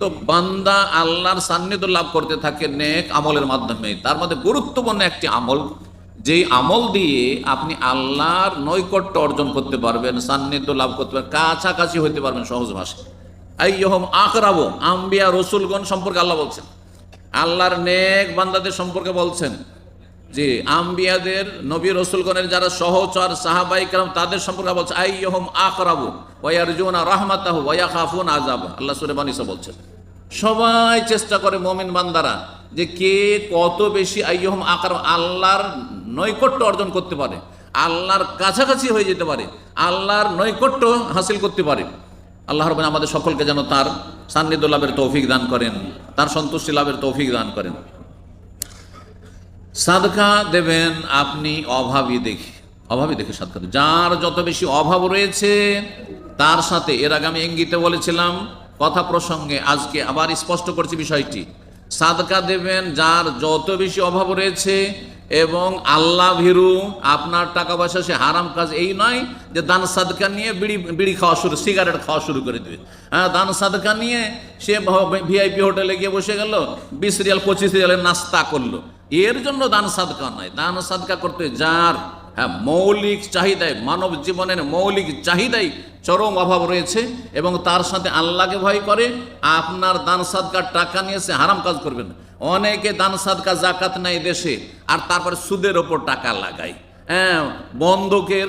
তো বান্দা আল্লাহর সান্নিধ্য লাভ করতে থাকে নেক আমলের মাধ্যমে। তার মধ্যে গুরুত্বপূর্ণ একটি আমল, যেই আমল দিয়ে আপনি আল্লাহর নৈকট্য অর্জন করতে পারবেন, সান্নিধ্য লাভ করতে পারবেন, কাছাকাছি হইতে পারবেন সহজ ভাষায়। আকরাবো, আম্বিয়া রসুলগণ সম্পর্কে আল্লাহ বলছেন। আল্লাহর নেক বান্দাদের সম্পর্কে বলছেন। যে আম্বিয়াদের নবী রসুলগণের যারা সহচর সাহাবাই কালাম তাদের সম্পর্কে বলছে, আইয়হম আকরাবু ওয়ারজুনা রাহমাতাহু ওয়া খাফুন আযাব আল্লাহ সূরা বানিসা বলছেন সবাই চেষ্টা করে মুমিন বান্দারা যে কে কত বেশি আইয়হম আকরাম আল্লাহর নৈকট্য অর্জন করতে পারে, আল্লাহর কাছাকাছি হয়ে যেতে পারে, আল্লাহর নৈকট্য হাসিল করতে পারে। আল্লাহ রবেন আমাদের সকলকে যেন তার সান্নিধ্য লাভের তৌফিক দান করেন, তার সন্তুষ্টি লাভের তৌফিক দান করেন। সাদকা দেবেন আপনি অভাবী দেখে অভাবী দেখে সাদকা। যার যত বেশি অভাব রয়েছে, তার সাথে, এর আগে আমি ইঙ্গিতে বলেছিলাম, কথা প্রসঙ্গে আজকে আবার স্পষ্ট করছি বিষয়টি। সাদকা দেবেন যার যত বেশি অভাব রয়েছে এবং আল্লাহ ভীরু, আপনার টাকা পয়সা সে হারাম কাজ এই নয় যে দান সাদকা নিয়ে বিড়ি বিড়ি খাওয়া শুরু, সিগারেট খাওয়া শুরু করে দেবে। হ্যাঁ দান সাদকা নিয়ে সে ভিআইপি হোটেলে গিয়ে বসে গেল, বিশ রিয়াল, পঁচিশ রিয়ালের নাস্তা করল। এর জন্য দান সাদকা নয় দান সাদকা করতে যার হ্যাঁ মৌলিক চাহিদায়, মানব জীবনের মৌলিক চাহিদাই চরম অভাব রয়েছে এবং তার সাথে আল্লাহকে ভয় করে, আপনার দান সাদকার টাকা নিয়ে সে হারাম কাজ করবেন অনেকে দান সাদকা জাকাত নেয় দেশে, আর তারপরে সুদের ওপর টাকা লাগায়। হ্যাঁ বন্ধকের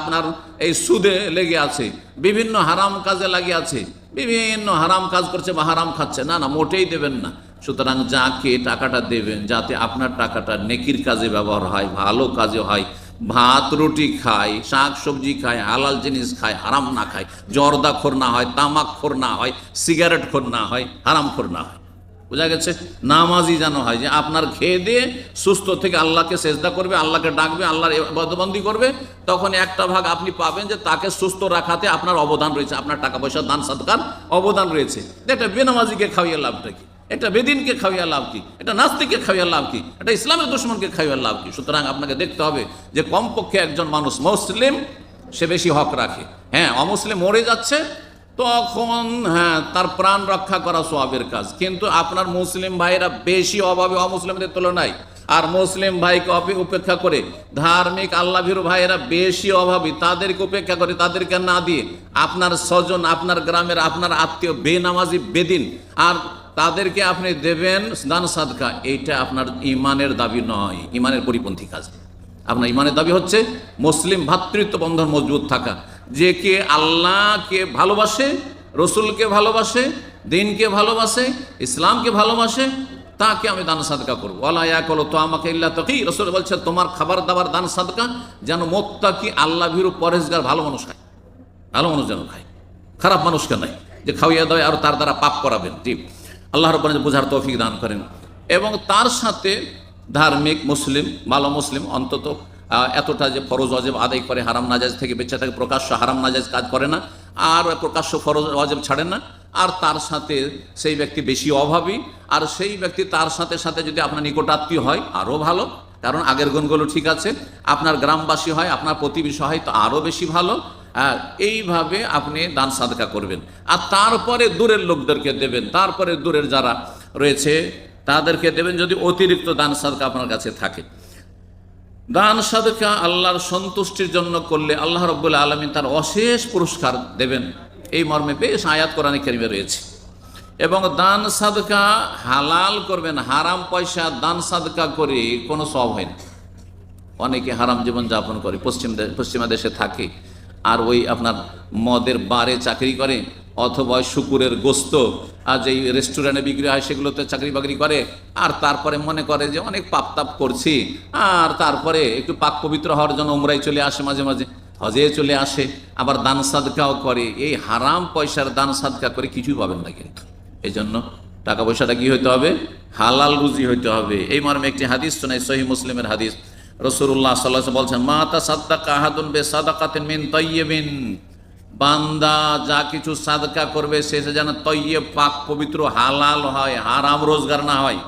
আপনার এই সুদে লেগে আছে, বিভিন্ন হারাম কাজে লাগিয়ে আছে, বিভিন্ন হারাম কাজ করছে বা হারাম খাচ্ছে। না না, মোটেই দেবেন না। সুতরাং যাকে টাকাটা দেবেন, যাতে আপনার টাকাটা নেকির কাজে ব্যবহার হয়, ভালো কাজে হয়, ভাত, রুটি খায়, শাক সবজি খায়, হালাল জিনিস খায়, হারাম না খায়, জর্দা খোর না হয়, তামাক খোর না হয়, সিগারেট খোর না হয়, হারাম খোর না হয়। বোঝা গেছে? নামাজি যেন হয় যে আপনার খেয়ে দিয়ে সুস্থ থেকে আল্লাহকে চেষ্টা করবে, আল্লাহকে ডাকবে, আল্লাহর বদবন্দি করবে, তখন একটা ভাগ আপনি পাবেন যে তাকে সুস্থ রাখাতে আপনার অবদান রয়েছে, আপনার টাকা পয়সা, দান সৎকার অবদান রয়েছে। এটা বেনামাজিকে খাওয়িয়ে লাভটা কি? এটা বেদিনকে খাওয়িয়া লাভ কি? এটা নাস্তিককে খাওয়িয়া লাভ কি? এটা ইসলামের দুশ্মনকে খাওয়িয়া লাভ কি? সুতরাং আপনাকে দেখতে হবে যে কমপক্ষে একজন মানুষ মুসলিম, সে বেশি হক রাখে। হ্যাঁ অমুসলিম মরে যাচ্ছে, তখন হ্যাঁ তার প্রাণ রক্ষা করা সোয়াবের কাজ। কিন্তু আপনার মুসলিম ভাইরা বেশি অভাবে অমুসলিমদের তুলনায়। আর মুসলিম ভাইকে অপে- উপেক্ষা করে ধার্মিক আল্লাহ ভীরু ভাইয়েরা বেশি অভাবী। তাদেরকে উপেক্ষা করে, তাদেরকে না দিয়ে আপনার স্বজন, আপনার গ্রামের, আপনার আত্মীয় বেনামাজি বেদিন। আর তাদেরকে আপনি দেবেন দান সাদকা। এইটা আপনার ইমানের দাবি নয়, ইমানের পরিপন্থী কাজ। আপনার ইমানের দাবি হচ্ছে মুসলিম ভ্রাতৃত্ব বন্ধন মজবুত থাকা। যে কে আল্লাহকে ভালোবাসে, রসুলকে ভালোবাসে, দিনকে ভালোবাসে, ইসলামকে ভালোবাসে, তাকে আমি দান সাদকা করব। আল্লাহ এক হলো তো আমাকে ইল্লা তকি। রসুল বলছে, তোমার খাবার দাবার দান সাদকা, যেন মোত্তা কি আল্লাহ ভীরু পরেশগার ভালো মানুষ খায়। ভালো মানুষ যেন খায়। খারাপ মানুষকে নাই যে খাওয়াইয়া দেয় আর তার দ্বারা পাপ করাবেন। জি। আল্লাহর উপরে বোঝার তৌফিক দান করেন। এবং তার সাথে ধার্মিক মুসলিম ভালো মুসলিম অন্তত এতটা যে ফরজ অজেব আদায় করে, হারাম নাজাজ থেকে বেঁচে থাকে, প্রকাশ্য হারাম নাজাজ কাজ করে না, আর প্রকাশ্য ফরজ অজেব ছাড়ে না, আর তার সাথে সেই ব্যক্তি বেশি অভাবী, আর সেই ব্যক্তি তার সাথে সাথে যদি আপনার নিকটাত্মীয় হয়, আরও ভালো, কারণ আগের গুণগুলো ঠিক আছে, আপনার গ্রামবাসী হয়, আপনার প্রতিবেশী হয়, তো আরও বেশি ভালো আর এইভাবে আপনি দান সাদকা করবেন। আর তারপরে দূরের লোকদেরকে দেবেন। তারপরে দূরের যারা রয়েছে, তাদেরকে দেবেন যদি অতিরিক্ত দান সাদকা আপনার কাছে থাকে। দান সাদকা আল্লাহর সন্তুষ্টির জন্য করলে আল্লাহ রব্বুল আলমী তার অশেষ পুরস্কার দেবেন। এই মর্মে বেশ আয়াত কোরআনে কেরিমে রয়েছে। এবং দান সাদকা হালাল করবেন, হারাম পয়সা দান সাদকা করে কোনো সব হয় না। অনেকে হারাম জীবন যাপন করে, পশ্চিম পশ্চিমা দেশে থাকে। আর ওই আপনার মদের বারে চাকরি করে অথবা শুকুরের গোস্ত, আর যেই রেস্টুরেন্টে বিক্রি হয় সেগুলোতে চাকরি বাকরি করে, আর তারপরে মনে করে যে অনেক পাপ তাপ করছি, আর তারপরে একটু পাক পবিত্র হওয়ার জন্য উমরাই চলে আসে মাঝে মাঝে, হজে চলে আসে, আবার দান সাদকাও করে। এই হারাম পয়সার দান সাদকা করে কিছুই পাবেন না কিন্তু। এই জন্য টাকা পয়সাটা কি হইতে হবে? হালাল রুজি হইতে হবে। এই মর্মে একটি হাদিস শোনাই সহি মুসলিমের হাদিস। রসুল্লাহ সাল্লাহ বলছেন মাতা সাদ্দাকা আহাদুন বে সাদাকাতিন মিন তৈয়বিন বান্দা যা কিছু সাদকা করবে, সে সে যেন তৈয়ে পাক, পবিত্র, হালাল হয়, হারাম, রোজগার না হয়।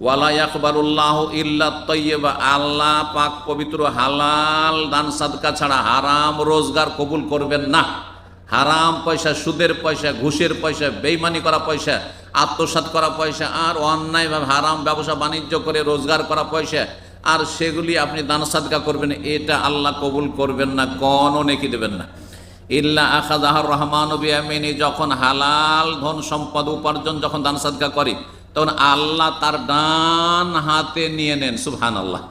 ওয়ালা আকবরুল্লাহ ইল্লা তৈয়বা আল্লাহ পাক, পবিত্র, হালাল, দান, সাদকা ছাড়া হারাম, রোজগার কবুল করবেন না। হারাম পয়সা, সুদের পয়সা, ঘুষের পয়সা, বেইমানি করা পয়সা, আত্মসাৎ করা পয়সা, আর অন্যায়ভাবে হারাম ব্যবসা, বাণিজ্য করে রোজগার করা পয়সা আর সেগুলি আপনি দান সাদকা করবেন, এটা আল্লাহ কবুল করবেন না কনও নেকি দেবেন না। ইল্লা আখাজাহর রহমান বিয়ামিনী, যখন হালাল ধন সম্পদ উপার্জন যখন দান সাদকা করে, তখন আল্লাহ তার ডান হাতে নিয়ে নেন সুবহান আল্লাহ